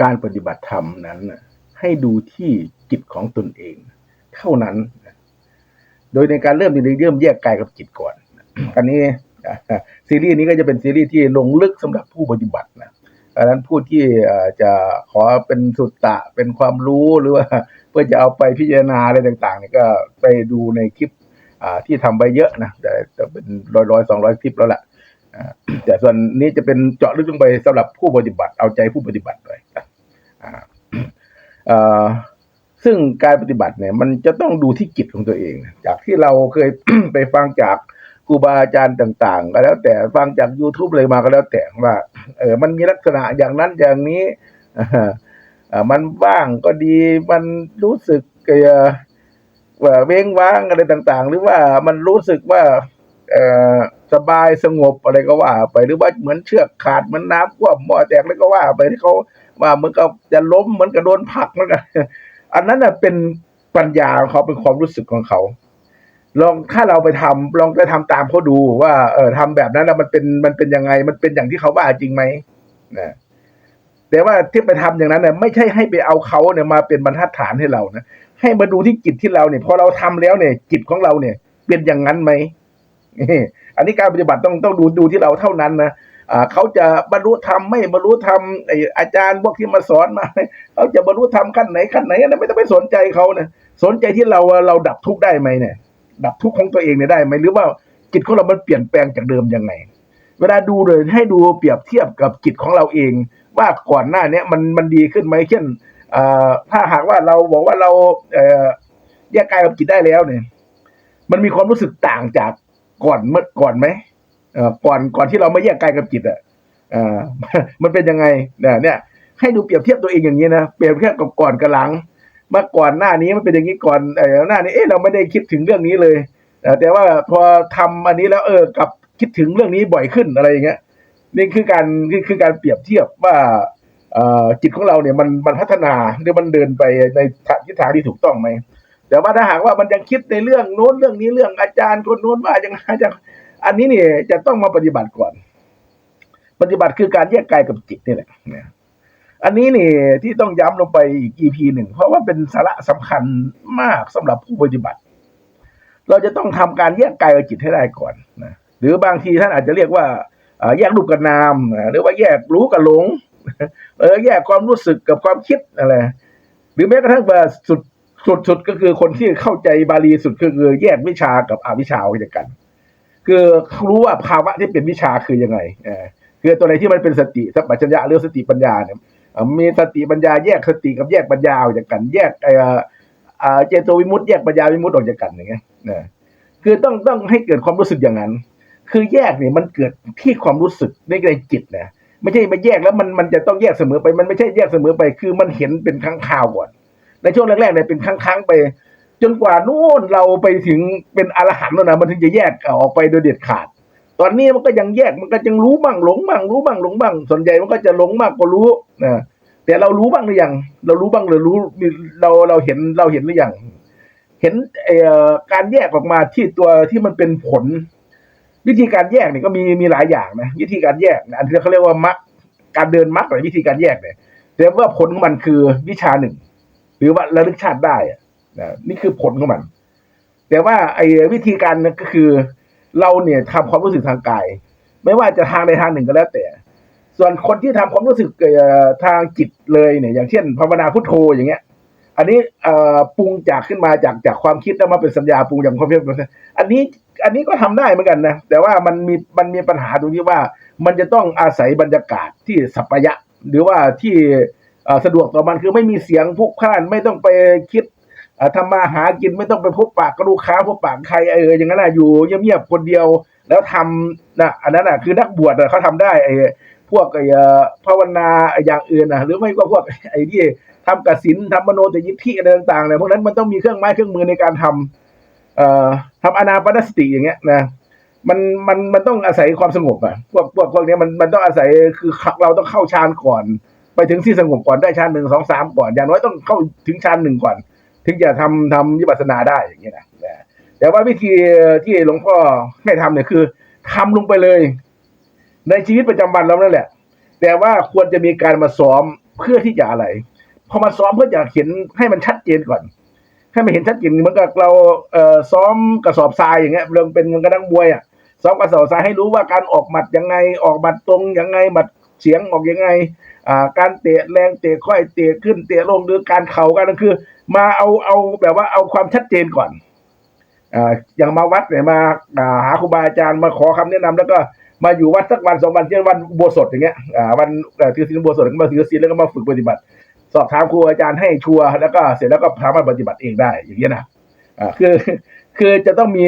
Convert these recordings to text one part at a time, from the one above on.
การปฏิบัติธรรมนั้นให้ดูที่จิตของตนเอง เท่านั้น โดยในการเริ่มนี่เริ่มแยกกายกับจิตก่อน อันนี้ซีรีส์นี้ก็จะเป็นซีรีส์ที่ลงลึกสำหรับผู้ปฏิบัตินะดังนั้นผู้ที่จะขอเป็นสุตตะเป็นความรู้หรือว่าเพื่อจะเอาไปพิจารณาอะไรต่างๆเนี่ยก็ไปดูในคลิปที่ทำไปเยอะนะแต่แต่เป็นร้อยร้อยสองร้อยคลิปแล้วล่ะแต่ส่วนนี้จะเป็นเจาะลึกลงไปสำหรับผู้ปฏิบัติเอาใจผู้ปฏิบัติเลย ซึ่งการปฏิบัติเนี่ย มันจะต้องดูที่จิตของตัวเอง จากที่เราเคยไปฟังจากครูบาอาจารย์ต่างๆ ก็แล้วแต่ฟังจาก YouTube เลยมาก็แล้วแต่ว่าเออมันมีลักษณะอย่างนั้นอย่างนี้อ่าอ่ามันว่างก็ดีมันรู้สึกเออว่าเว้งว้างอะไรต่างๆ หรือว่ามันรู้สึกว่า สบายสงบอะไรก็ว่า ไปหรือว่าเหมือนเชือกขาดเหมือนน้ำท่วมหม้อแตกแล้วก็ว่าไปที่เขาว่าเหมือนกับจะล้มเหมือนกับโดนผักเหมือนกันอันนั้นน่ะเป็นปัญญาของเขาเป็นความรู้สึกของเขา ลองถ้าเราไปทำลองไปทำตามเขาดูว่าเออทำแบบนั้นแล้วมันเป็นมันเป็นยังไง มันเป็นอย่างที่เขาว่าจริงไหมนะแต่ว่าที่ไปทำอย่างนั้นเนี่ยไม่ใช่ให้ไปเอาเขาเนี่ยมาเป็นบรรทัดฐานให้เรานะให้มาดูที่จิตที่เราเนี่ยพอเราทำแล้วเนี่ยจิตของเราเนี่ย เป็นอย่างนั้นไหม อันนี้การปฏิบัติต้องต้องดูดูที่เราเท่านั้นนะเขาจะบรรลุธรรมไม่บรรลุธรรมอาจารย์พวกที่มาสอนมาเขาจะบรรลุธรรมขั้นไหนขั้นไหนนะไม่ต้องไปสนใจเขานะสนใจที่เราเราดับทุกข์ได้ไหมเนี่ย ดับทุกข์ของตัวเองเนี่ยได้ไหมหรือว่าจิตของเรามันเปลี่ยนแปลงจากเดิมยังไง เวลาดูเลยให้ดูเปรียบเทียบกับจิตของเราเอง ว่าก่อนหน้าเนี้ยมันมันดีขึ้นไหมเช่นถ้าหากว่าเราบอกว่าเราแยกกายกับจิตได้แล้วเนี่ย มันมีความรู้สึกต่างจาก ก่อนเมื่อก่อนไหมเอ่อก่อนก่อนที่เราไม่แยกกายกับจิตอะเอ่อมันเป็นยังไงเนี่ยเนี่ย ให้ดูเปรียบเทียบตัวเองอย่างนี้นะเปรียบเทียบกับก่อนกับหลังเมื่อก่อนหน้านี้มันเป็นอย่างนี้ก่อนเออหน้านี้เอ๊ะเราไม่ได้คิดถึงเรื่องนี้เลยแต่ว่าพอทำอันนี้แล้วเออกับคิดถึงเรื่องนี้บ่อยขึ้นอะไรอย่างเงี้ยนี่คือการคือคือการเปรียบเทียบว่าอ่อจิตของเราเนี่ยมันมันพัฒนาหรือมันเดินไปในทิศทางที่ถูกต้องไหม แต่ว่าถ้าหากว่ามันยังคิดในเรื่องโน้นเรื่องนี้เรื่องอาจารย์คนโน้นว่าอย่างไรจะอันนี้นี่จะต้องมาปฏิบัติก่อน ปฏิบัติคือการแยกกายกับจิตนี่แหละเนี่ยอันนี้นี่ที่ต้องย้ำลงไปอีก EP หนึ่งเพราะว่าเป็นสาระสำคัญมากสำหรับผู้ปฏิบัติ เราจะต้องทำการแยกกายกับจิตให้ได้ก่อนนะหรือบางทีท่านอาจจะเรียกว่าแยกรูปกับนามหรือว่าแยกรู้กับหลงเออแยกความรู้สึกกับความคิดอะไรหรือแม้กระทั่งว่าสุด สุดสุดก็คือคนที่เข้าใจบาลีสุดคือคือแยกวิชากับอวิชาออกจากกัน คือรู้ว่าภาวะที่เป็นวิชาคือยังไงเออคือตัวไหนที่มันเป็นสติสัมปชัญญะหรือสติปัญญาเนี่ยมีสติปัญญาแยกสติกับแยกปัญญาออกจากกัน แยกเอ่อเจโตวิมุตติแยกปัญญาวิมุตติออกจากกันอย่างเงี้ยนะคือต้องต้องให้เกิดความรู้สึกอย่างนั้น คือแยกเนี่ยมันเกิดที่ความรู้สึกในในจิตนะไม่ใช่มาแยกแล้วมันมันจะต้องแยกเสมอไป มันไม่ใช่แยกเสมอไป คือมันเห็นเป็นครั้งคราวก่อน ในช่วงแรกๆเนี่ยเป็นครั้งครั้งๆไป จนกว่านู่นเราไปถึงเป็นอรหันต์แล้วนะมันถึงจะแยกออกไปโดยเด็ดขาด ตอนนี้มันก็ยังแยกมันก็ยังรู้บ้างหลงบ้างรู้บ้างหลงบ้างส่วนใหญ่มันก็จะหลงมากกว่ารู้นะแต่เรารู้บ้างหรือยังเรารู้บ้างหรือรู้เราเราเห็นเราเห็นหรือยังเห็นเอ่อการแยกออกมาที่ตัวที่มันเป็นผล วิธีการแยกเนี่ยก็มีมีหลายอย่างนะวิธีการแยกนะอันที่เขาเรียกว่ามักการเดินมักหรือวิธีการแยกเนี่ยแต่ว่าผลของมันคือวิชาหนึ่ง หรือว่าระลึกชาติได้อะนะนี่คือผลของมัน แต่ว่าไอ้วิธีการก็คือ เราเนี่ยทำความรู้สึกทางกาย ไม่ว่าจะทางใดทางหนึ่งก็แล้วแต่ ส่วนคนที่ทำความรู้สึกทางจิตเลยเนี่ย อย่างเช่นภาวนาพุทโธอย่างเงี้ย อันนี้ปรุงจากขึ้นมาจากจากความคิดแล้วมาเป็นสัญญาปรุงจากความคิดอันนี้อันนี้ก็ทำได้เหมือนกันนะแต่ว่ามันมีมันมีปัญหาตรงที่ว่า มันจะต้องอาศัยบรรยากาศที่สัปปะยะ หรือว่าที่ สะดวกต่อมันคือไม่มีเสียงพลุกพ่านไม่ต้องไปคิดทำมาหากินไม่ต้องไปพบปากกับลูกค้าพบปากใครเอออย่างนั้นนะอยู่เงียบๆคนเดียว แล้วทำนะอันนั้นน่ะคือนักบวชเขาทำได้ไอ้พวกไอ้ภาวนาอย่างอื่นนะหรือไม่ก็พวกไอ้ที่ทำกสินทำมโนแต่ยิทธิอะไรต่างๆเนี่ยพวกนั้นมันต้องมีเครื่องไม้เครื่องมือในการทำเอ่อทำอนาปนสติอย่างเงี้ยนะมันมันมันต้องอาศัยความสงบอะพวกพวกพวกนี้มันมันต้องอาศัยคือเราต้องเข้าฌานก่อน ไปถึงที่สงบก่อนได้ฌานหนึ่งสองสามก่อน อย่างน้อยต้องเข้าถึงฌานหนึ่งก่อน ถึงจะทำทำวิปัสสนาได้อย่างเงี้ยนะแต่ว่าวิธีที่หลวงพ่อให้ทำเนี่ยคือทำลงไปเลย ในชีวิตประจำวันเรานั่นแหละ แต่ว่าควรจะมีการมาซ้อมเพื่อที่จะอะไรพอมาซ้อมเพื่อจะเห็นให้มันชัดเจนก่อน ให้มันเห็นชัดเจนเหมือนกับเราเอ่อซ้อมกระสอบทรายอย่างเงี้ยเราเป็นกระดังมวยอะซ้อมกระสอบทรายให้รู้ว่าการออกหมัดยังไงออกหมัดตรงยังไงหมัด เสียงออกยังไงอ่าการเตะแรงเตะค่อยเตะขึ้นเตะลงหรือการเข่ากันนั่นคือ มาเอาเอาแบบว่าเอาความชัดเจนก่อนอ่าอย่างมาวัดเนี่ยมาอ่าหาครูบาอาจารย์มาขอคำแนะนำแล้วก็มาอยู่วัดสักวันสองวันเช่นวันอุโบสถอย่างเงี้ยอ่าวันเอ่อถือศีลอุโบสถก็มาถือศีลแล้วก็มาฝึกปฏิบัติ สอบถามครูอาจารย์ให้ชัวร์แล้วก็เสร็จแล้วก็สามารถปฏิบัติเองได้อย่างเงี้ยนะอ่าคือคือจะต้องมี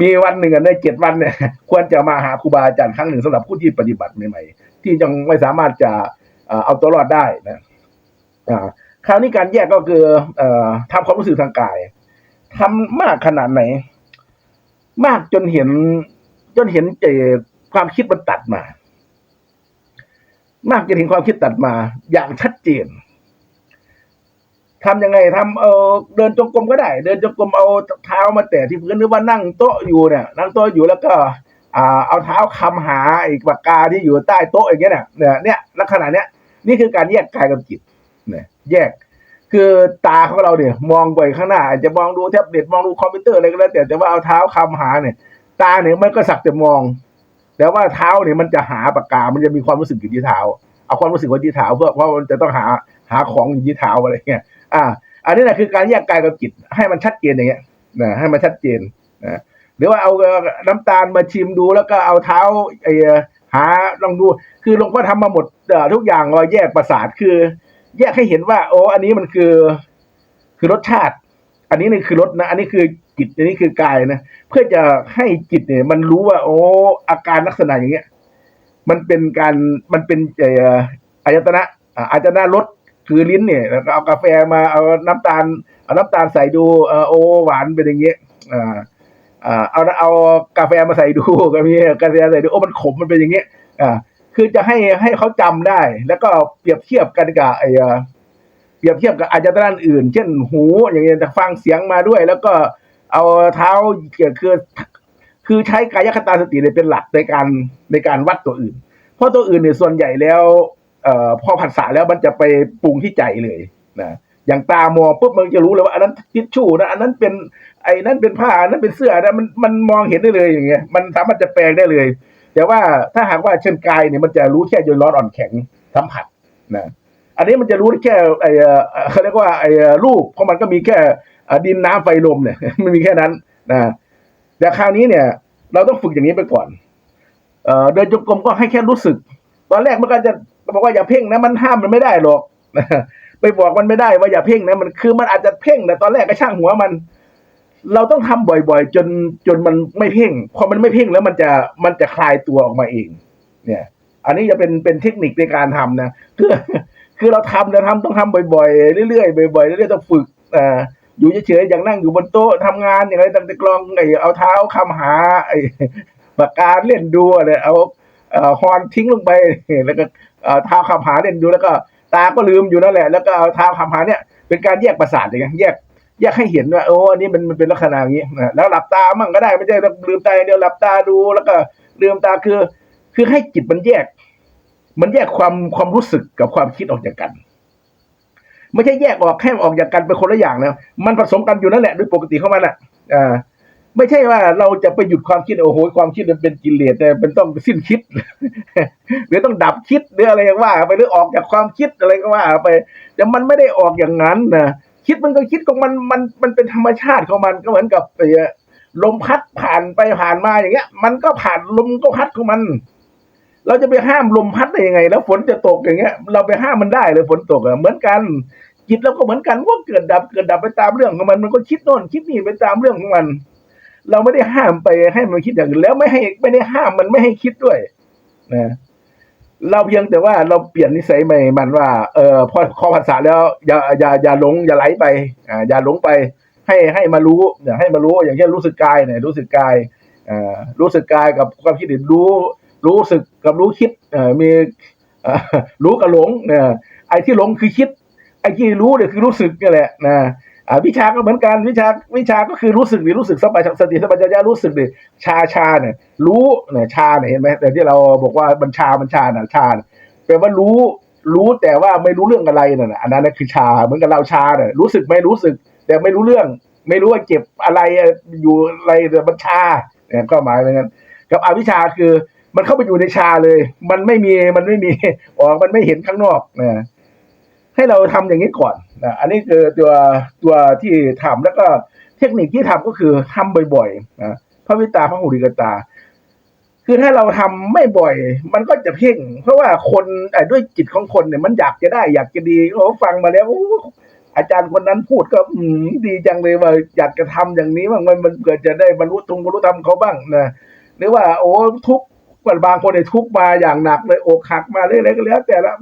มีวันหนึ่งในเจ็ดวันเนี่ยควรจะมาหาครูบาอาจารย์ครั้งหนึ่งสำหรับผู้ที่ปฏิบัติใหม่ๆ ที่ยังไม่สามารถจะเอาตัวรอดได้นะคราวนี้การแยกก็คืออทำความรู้สึกทางกายทำมากขนาดไหน มากจนเห็น จนเห็นเจความคิดมันตัดมา มากจนเห็นความคิดตัดมา อย่างชัดเจนทำยังไงทำเออเดินจงกรมก็ได้ เดินจงกรมเอาเท้ามาแตะที่พื้นหรือว่านั่งโต๊ะอยู่เนี่ยนั่งโต๊ะอยู่แล้วก็ อ่าเอาเท้าคำหาไอ้ปากกาที่อยู่ใต้โต๊ะอย่างเงี้ยเนี่ยเนี่ยเนี่ยลักษณะเนี้ยนี่คือการแยกกายกับจิตเนี่ยแยก คือตาของเราเนี่ยมองไปข้างหน้าอาจจะมองดูแท็บเล็ตมองดูคอมพิวเตอร์อะไรก็แล้วแต่แต่ว่าเอาเท้าคำหาเนี่ย ตาเนี่ยมันก็สักแต่มอง แต่ว่าเท้าเนี่ยมันจะหาปากกา มันจะมีความรู้สึกอยู่ที่เท้า เอาความรู้สึกไว้ที่เท้าเพื่อเพราะมันจะต้องหาหาของอยู่ที่เท้าอะไรเงี้ยอ่า อันนี้แหละคือการแยกกายกับจิต ให้มันชัดเจนอย่างเงี้ยนะให้มันชัดเจนนะ รือว่าเอาน้ำตาลมาชิมดูแล้วก็เอาเท้าไอ้หาลองดู คือหลวงพ่อทำมาหมดทุกอย่างเราแยกประสาทคือ แยกให้เห็นว่า โอ้อันนี้มันคือ คือรสชาติ อันนี้นี่คือรสนะ อันนี้คือจิตอันนี้คือกายนะเพื่อจะให้จิตเนี่ย มันรู้ว่า โอ้อาการลักษณะอย่างเงี้ย มันเป็นการมันเป็นเอ่ออายตนะอาอายตนะรสคือลิ้นเนี่ยแล้วเอากาแฟมาเอาน้ำตาลเอาน้ำตาลใส่ดูเออโอ้หวานเป็นอย่างเงี้ยอ่า อ่าเอาเอากาแฟมาใส่ดูก็มีกาแฟใส่ดูโอ้มันขมมันเป็นอย่างเงี้ยอ่าคือจะให้ให้เขาจำได้ แล้วก็เปรียบเทียบกันกับไอ้เปรียบเทียบกับอายตนะอื่น เช่นหู อย่างเงี้ยจะฟังเสียงมาด้วย แล้วก็เอาเท้าเกี่ยวคือคือใช้กายคตาสติเนี่ยเป็นหลักในการในการวัดตัวอื่น เพราะตัวอื่นเนี่ยส่วนใหญ่แล้วเอ่อพอผัสสะแล้วมันจะไปปรุงที่ใจเลยนะ อย่างตามองปุ๊บมันจะรู้เลยว่าอันนั้นทิชชู่นะอันนั้นเป็นไอ้นั่นเป็นผ้าอันนั้นเป็นเสื้อนะมันมันมองเห็นได้เลยอย่างเงี้ยมันสามารถจะแปลงได้เลย แต่ว่าถ้าหากว่าเช่นกายเนี่ยมันจะรู้แค่โยนร้อนอ่อนแข็งสัมผัสนะอันนี้มันจะรู้แค่ไอ้เขาเรียกว่าไอ้รูปเพราะมันก็มีแค่ดินน้ำไฟลมเนี่ยมันมีแค่นั้นนะแต่คราวนี้เนี่ย เราต้องฝึกอย่างนี้ไปก่อนเอ่อเดินจงกรมก็ให้แค่รู้สึก ตอนแรกมันก็จะบอกว่าอย่าเพ่งนะมันห้ามมันไม่ได้หรอก ไปบอกมันไม่ได้ว่าอย่าเพ่งนะมันคือมันอาจจะเพ่งแต่ตอนแรกก็ช่างหัวมัน เราต้องทำบ่อยๆ จนจนมันไม่เพ่งพอมันไม่เพ่งแล้วมันจะมันจะคลายตัวออกมาเอง เนี่ย อันนี้จะเป็นเป็นเทคนิคในการทำนะคือคือเราทำเราทำต้องทำบ่อยๆเรื่อยๆบ่อยๆเรื่อยๆต้องฝึกอ่าอยู่เฉยๆอย่างนั่งอยู่บนโต๊ะทำงานอย่างไรต่างๆกลองไอ้เอาเท้าคำหาไอ้ปากกาเล่นดูอะไรเอาเอ่อฮอนทิ้งลงไปแล้วก็เอ่อเท้าคำหาเล่นดูแล้วก็ ตาก็ลืมอยู่นั่นแหละ แล้วก็เอาเท้าคำหาเนี่ยเป็นการแยกประสาทอย่างเงี้ยแยกแยกให้เห็นว่าโอ้อันนี้มันมันเป็นลักษณะอย่างนี้แล้วหลับตามั่งก็ได้ไม่ใช่ลืมตาเดียวหลับตาดูแล้วก็ลืมตาคือ คือให้จิตมันแยก มันแยกความความรู้สึกกับความคิดออกจากกัน ไม่ใช่แยกออกแค่ออกจากกันเป็นคนละอย่างนะมันผสมกันอยู่นั่นแหละโดยปกติเของมันอะอ่า ไม่ใช่ว่าเราจะไปหยุดความคิดโอ้โหความคิดมันเป็นกิเลสแต่เป็นต้องสิ้นคิดหรือต้องดับคิดหรืออะไรก็ว่าไปหรือออกจากความคิดอะไรก็ว่าไป แต่มันไม่ได้ออกอย่างนั้นนะคิดมันก็คิดของมันมันมันเป็นธรรมชาติของมันก็เหมือนกับไอ้ลมพัดผ่านไปผ่านมาอย่างเงี้ย มันก็ผ่านลมก็พัดของมัน เราจะไปห้ามลมพัดได้ยังไง แล้วฝนจะตกอย่างเงี้ย เราไปห้ามมันได้เลยฝนตกอะเหมือนกันจิตเราก็เหมือนกันว่าเกิดดับเกิดดับไปตามเรื่องของมันมันก็คิดโน่นคิดนี่ไปตามเรื่องของมัน เราไม่ได้ห้ามไปให้มันคิดอย่างอื่นแล้วไม่ให้ไม่ได้ห้ามมันไม่ให้คิดด้วยนะเราเพียงแต่ว่าเราเปลี่ยนนิสัยใหม่มันว่า เออพอคอภาษาแล้วอย่าอย่าอย่าหลงอย่าไหลไปอ่าอย่าหลงไป ให้ให้มารู้อย่าให้มารู้อย่างเช่นรู้สึกกายเนี่ยรู้สึกกายอ่ารู้สึกกายกับความคิดอื่นรู้ รู้สึกกับรู้คิดเอ่อมีอ่อรู้กับหลงเนี่ยไอ้ที่หลงคือคิด ไอ้ที่รู้เนี่ยคือรู้สึกนี่แหละนะ อ่าวิชาก็เหมือนกันวิชาวิชาก็คือรู้สึกนี่รู้สึกสบายสติสบายญารู้สึกนี่ชาชาเนี่ยรู้เนี่ยชาเนี่ยเห็นไหมแต่ที่เราบอกว่าบัญชาบัญชาน่ะชาเนี่ยแปลว่ารู้รู้แต่ว่าไม่รู้เรื่องอะไรนั่นน่ะอันนั้นน่ะคือชาเหมือนกับเราชาเนี่ยรู้สึกไหม่รู้สึก แต่ไม่รู้เรื่อง ไม่รู้ว่าเจ็บอะไรอยู่อะไรแต่มันชาเนี่ยก็หมายเป็นงั้นกับอวิชาคือมันเข้าไปอยู่ในชาเลย มันไม่มีมันไม่มีออกมันไม่เห็นข้างนอกนะให้เราทำอย่างนี้ก่อน นะอันนี้คือตัวตัวที่ทำแล้วก็เทคนิคที่ทำก็คือทำบ่อยๆนะพระวิตาพระหุริกตา คือถ้าเราทำไม่บ่อย มันก็จะเพ่ง เพราะว่าคนด้วยจิตของคนเนี่ยมันอยากจะได้ อยากจะดีโอ้ฟังมาแล้วอาจารย์คนนั้นพูดก็ดีจังเลยว่าอยากจะทำอย่างนี้บ้างมันมันเกิดจะได้บรรลุทุงบรรลุธรรมเขาบ้างนะหรือว่า โอ้ทุกบางคนเนี่ยทุกมาอย่างหนักเลยอกหักมาเรื่อยๆก็แล้ว แต่ละ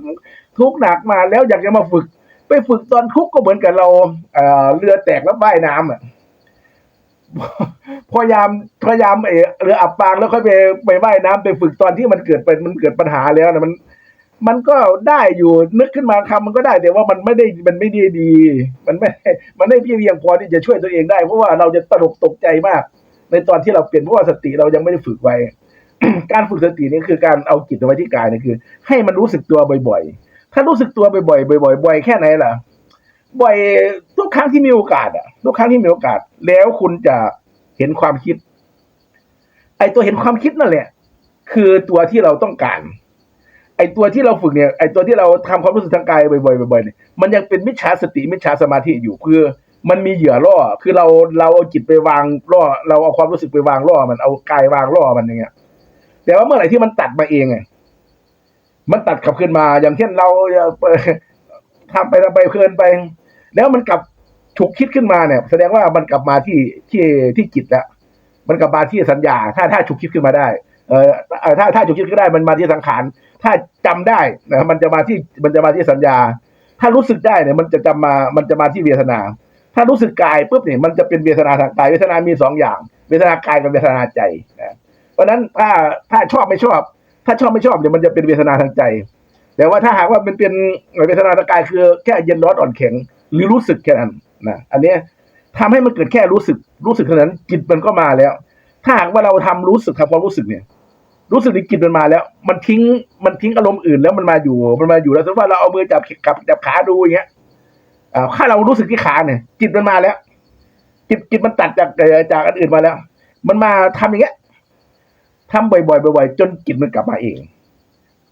ทุกหนักมาแล้วอยากจะมาฝึก ไปฝึกตอนทุกข์ก็เหมือนกับเราเอเรือแตกแล้วว่ายน้ำอะพยายามพยายามเออเรืออับปางแล้วค่อยไปไปว่ายน้ำไปฝึกตอนที่มันเกิดเป็นมันเกิดปัญหาแล้วนะมัน มันก็ได้อยู่นึกขึ้นมาคำมันก็ได้ แต่ว่ามันไม่ได้มันไม่ดีดี มันไม่ มันไม่เพียงพอที่จะช่วยตัวเองได้เพราะว่าเราจะตระหนกตกใจมาก ในตอนที่เราเปลี่ยนเพราะว่าสติเรายังไม่ได้ฝึกไว้ การฝึกสตินี่คือการเอาจิตไว้ที่กายนี่คือ ให้มันรู้สึกตัวบ่อยๆ ถ้ารู้สึกตัวบ่อยๆบ่อยๆบ่อยแค่ไหนล่ะ บ่อยทุกครั้งที่มีโอกาสอะทุกครั้งที่มีโอกาส แล้วคุณจะเห็นความคิด ไอตัวเห็นความคิดนั่นแหละ คือตัวที่เราต้องการ ไอตัวที่เราฝึกเนี่ย ไอตัวที่เราทำความรู้สึกทางกายบ่อยๆบ่อยๆเนี่ยมันยังเป็นมิจฉาสติมิจฉาสมาธิอยู่คือมันมีเหยื่อล่อ คือเราเราเอาจิตไปวางล่อ เราเอาความรู้สึกไปวางล่อมัน เอากายวางล่อมันอย่างเงี้ย แต่ว่าเมื่อไหร่ที่มันตัดมาเองไง มันตัดกลับขึ้นมา อย่างเช่นเราทำไปทำไปเพลินไป แล้วมันกลับถูกคิดขึ้นมาเนี่ย แสดงว่ามันกลับมาที่ที่ที่จิตแล้วมันกลับมาที่สัญญา ถ้าถ้าถูกคิดขึ้นมาได้ เออถ้าถ้าถูกคิดขึ้นได้มันมาที่สังขาร ถ้าจำได้นะมันจะมาที่มันจะมาที่สัญญา ถ้ารู้สึกได้เนี่ย มันจะจำมามันจะมาที่เวทนา ถ้ารู้สึกกายปุ๊บเนี่ยมันจะเป็นเวทนาทางกายเวทนามีสองอย่าง เวทนากายกับเวทนาใจนะเพราะฉะนั้นถ้าถ้าชอบไม่ชอบ ถ้าชอบไม่ชอบเนี่ยมันจะเป็นเวทนาทางใจ แต่ว่าถ้าหากว่ามันเป็นเวทนาทางกายคือแค่เย็นร้อนอ่อนแข็ง หรือรู้สึกแค่นั้นนะอันนี้ยทำให้มันเกิดแค่รู้สึกรู้สึกเท่านั้นจิตมันก็มาแล้ว ถ้าหากว่าเราทำรู้สึกทำความรู้สึกเนี่ย รู้สึกในจิตมันมาแล้ว มันทิ้งมันทิ้งอารมณ์อื่นแล้วมันมาอยู่ มันมาอยู่แล้วสมมติว่าเราเอามือจับกับจับขาดูอย่างเงี้ยอ่าถ้าเรารู้สึกที่ขาเนี่ย จิตมันมาแล้ว จิตจิตมันตัดจากจากอันอื่นมาแล้ว มันมาทำอย่างเงี้ย ทำบ่อยๆบ่อยๆจนจิตมันกลับมาเอง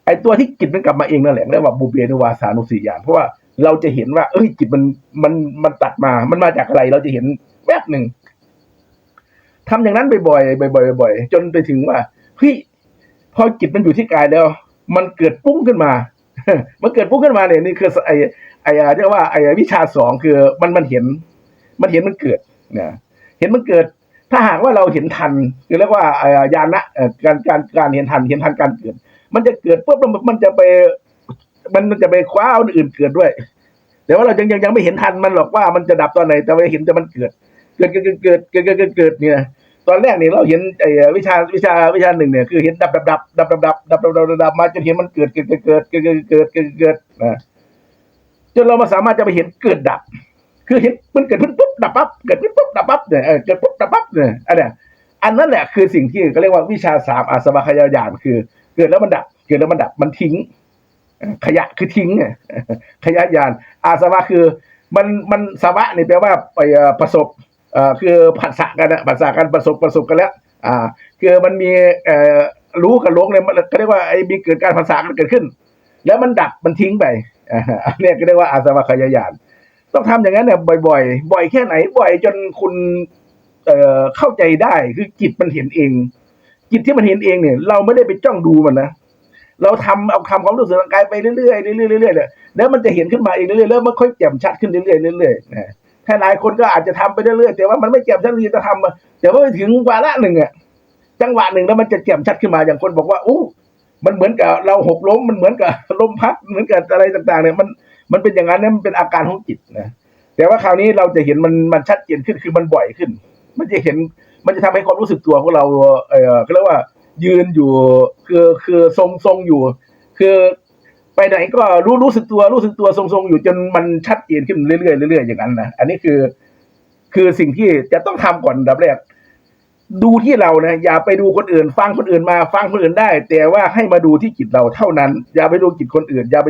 ไอ้ตัวที่จิตมันกลับมาเองนั่นแหละเรียกว่าบุเบนุวาสานุสียานเพราะว่าเราจะเห็นว่า เอ้ยจิตมันมันมันตัดมา มันมาจากอะไร เราจะเห็นแวบหนึ่งทำอย่างนั้นบ่อยๆบ่อยๆบ่อยๆจนไปถึงว่าเฮ้ยพอจิตมันอยู่ที่กายแล้ว มันเกิดปุ้งขึ้นมามันเกิดปุ้งขึ้นมาเนี่ยนี่คือไอ้ไอ้เรียกว่าไอ้วิชาสองคือมันมันเห็น มันเห็นมันเกิดเนี่ยเห็นมันเกิด ถ้าหากว่าเราเห็นทันคือเรียกว่าไอ้ญาณะการการการเห็นทันเห็นทันการเกิด มันจะเกิดปุ๊บมันจะไป มันมันจะไปคว้าอันอื่นเกิดด้วย แต่ว่าเรายังยังยังไม่เห็นทันมันหรอกว่ามันจะดับตอนไหน แต่ว่าเห็นแต่มันเกิด เกิดเกิดเกิดเกิดเกิดเกิดเนี่ย ตอนแรกเนี่ยเราเห็นไอ้วิชาวิชาวิชาหนึ่งเนี่ยคือเห็นดับดับดับดับดับดับดับดับดับดับมาจนเห็นมันเกิดเกิดเกิดเกิดเกิดเกิดเกิดเกิดนะจนเรามาสามารถจะไปเห็นเกิดดับ คือเห็นมันเกิดขึ้นปุ๊บดับปั๊บเกิดขึ้นปุ๊บดับปั๊บเนี่ยเออเกิดปุ๊บดับปั๊บเนี่ยอันเนี้ยอันนั้นแหละคือสิ่งที่เขาเรียกว่าวิชาสามอาสวะขยายานคือ เกิดแล้วมันดับเกิดแล้วมันดับมันทิ้ง ขยะคือทิ้งขยะยาน อาสวะคือมันมันสวะนี่แปลว่าไปประสบอ่อคือผัสสะกันนะผัสสะกันประสบประสบกันแล้ว อ่า คือมันมีเอ่อรู้กับหลงเนี่ยมันก็เรียกว่าไอ้มีเกิดการผัสสะกันเกิดขึ้น แล้วมันดับมันทิ้งไปอ่าอันเนี้ยก็เรียกว่าอาสวะขยายาน ต้องทำอย่างนั้นเนี่ยบ่อยๆ บ่อยแค่ไหน บ่อยจนคุณเอ่อเข้าใจได้คือจิตมันเห็นเอง จิตที่มันเห็นเองเนี่ย เราไม่ได้ไปจ้องดูมันนะเราทำเอาคำความรู้สึกทางกายไปเรื่อยๆเรื่อยๆเรื่อยๆเนี่ยแล้วมันจะเห็นขึ้นมาเองเรื่อยๆแล้วมันค่อยแจ่มชัดขึ้นเรื่อยๆเรื่อยๆนะถ้าหลายคนก็อาจจะทำไปเรื่อยๆแต่ว่ามันไม่แจ่มชัดเลยจะทำแต่ว่าถึงวาระหนึ่งอะจังหวะหนึ่งแล้วมันจะแจ่มชัดขึ้นมาอย่างคนบอกว่าอู้มันเหมือนกับเราหกล้มมันเหมือนกับลมพัดเหมือนกับอะไรต่างๆเนี่ยมัน มันเป็นอย่างนั้นนี่ยมันเป็นอาการของจิตนะแต่ว่าคราวนี้เราจะเห็นมันมันชัดเจนขึ้นคือมันบ่อยขึ้น มันจะเห็นมันจะทำให้ความรู้สึกตัวของเราเออเขาเรียกว่ายืนอยู่คือคือทรงทรงอยู่ คือไปไหนก็รู้รู้สึกตัวรู้สึกตัวทรงทรงอยู่จนมันชัดเจนขึ้นเรื่อยๆเรื่อยๆอย่างนั้นนะอันนี้คือ คือสิ่งที่จะต้องทำก่อนดับแรกดูที่เรานะอย่าไปดูคนอื่น ฟังคนอื่นมา ฟังคนอื่นได้ แต่ว่าให้มาดูที่จิตเราเท่านั้น อย่าไปดูจิตคนอื่น อย่าไป